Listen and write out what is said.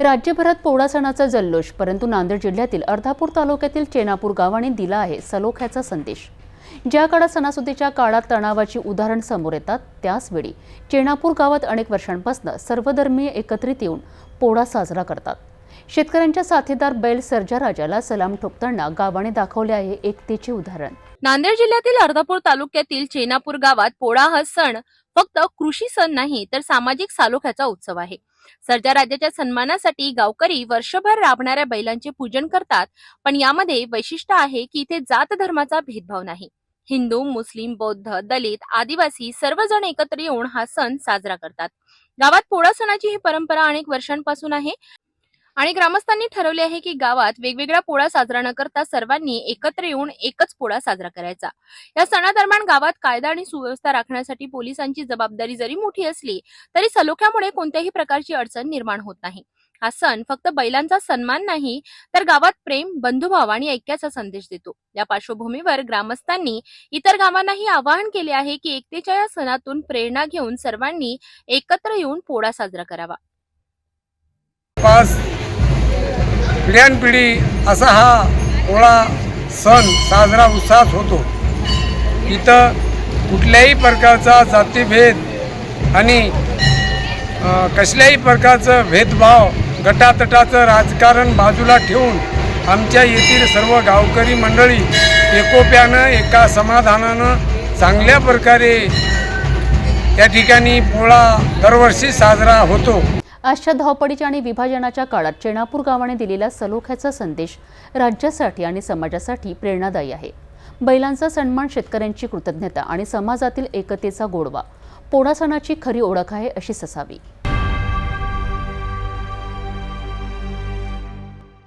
राज्यभरात पोळा सणाचा जल्लोष परंतु नांदेड जिल्ह्यातील अर्धापूर तालुक्यातील चेनापूर गावाने दिला आहे सलोख्याचा संदेश. ज्या काळात सणासुदीच्या काळात तणावाची उदाहरण समोर येतात त्याचवेळी चेनापूर गावात अनेक वर्षांपासून सर्वधर्मीय एकत्रित येऊन पोळा साजरा करतात. शेतकऱ्यांच्या साथीदार बैल सर्जा राजाला सलाम ठोकताना गावाने दाखवले आहे एकतेचे उदाहरण. नांदेड जिल्ह्यातील अर्धापूर तालुक्यातील चेनापूर गावात पोळा हा सण फक्त कृषी सण नाही तर सामाजिक सालोख्याचा उत्सव आहे. सर्जा राज्याच्या सन्मानासाठी गावकरी वर्षभर राबणाऱ्या बैलांचे पूजन करतात पण यामध्ये वैशिष्ट्य आहे की इथे जात धर्माचा भेदभाव नाही. हिंदू मुस्लिम बौद्ध दलित आदिवासी सर्वजण एकत्र येऊन हा सण साजरा करतात. गावात पोळा सणाची ही परंपरा अनेक वर्षांपासून आहे. आणि ग्रामस्थांनी ठरवले आहे की गावात वेगवेगळा पोळा साजरा न करता सर्वांनी एकत्र येऊन एकच पोळा साजरा करायचा. या सणादरम्यान गावात कायदा आणि सुव्यवस्था राखण्यासाठी पोलिसांची जबाबदारी जरी मोठी असली तरी सलोख्यामुळे कोणत्याही प्रकारची अडचण निर्माण होत नाही. हा सण फक्त बैलांचा सन्मान नाही तर गावात प्रेम बंधुभाव आणि ऐक्याचा संदेश देतो. या पार्श्वभूमीवर ग्रामस्थांनी इतर गावांनाही आवाहन केले आहे की एकतेच्या या सणातून प्रेरणा घेऊन सर्वांनी एकत्र येऊन पोळा साजरा करावा. पिढ्यान पिढ्यानपिढी असा हा पोळा सण साजरा उत्साहात होतो. इथं कुठल्याही प्रकारचा जातीभेद आणि कसल्याही प्रकारचं भेदभाव गटातटाचं राजकारण बाजूला ठेवून आमच्या येथील सर्व गावकरी मंडळी एकोप्यानं एका समाधानानं चांगल्या प्रकारे या ठिकाणी पोळा दरवर्षी साजरा होतो. आजच्या धावपडीच्या आणि विभाजनाच्या काळात चेणापूर गावाने दिलेला सलोख्याचा संदेश राज्यासाठी आणि समाजासाठी प्रेरणादायी आहे. बैलांचा सन्मान शेतकऱ्यांची कृतज्ञता आणि समाजातील एकतेचा गोडवा पोळा सणाची खरी ओळख आहे अशीच असावी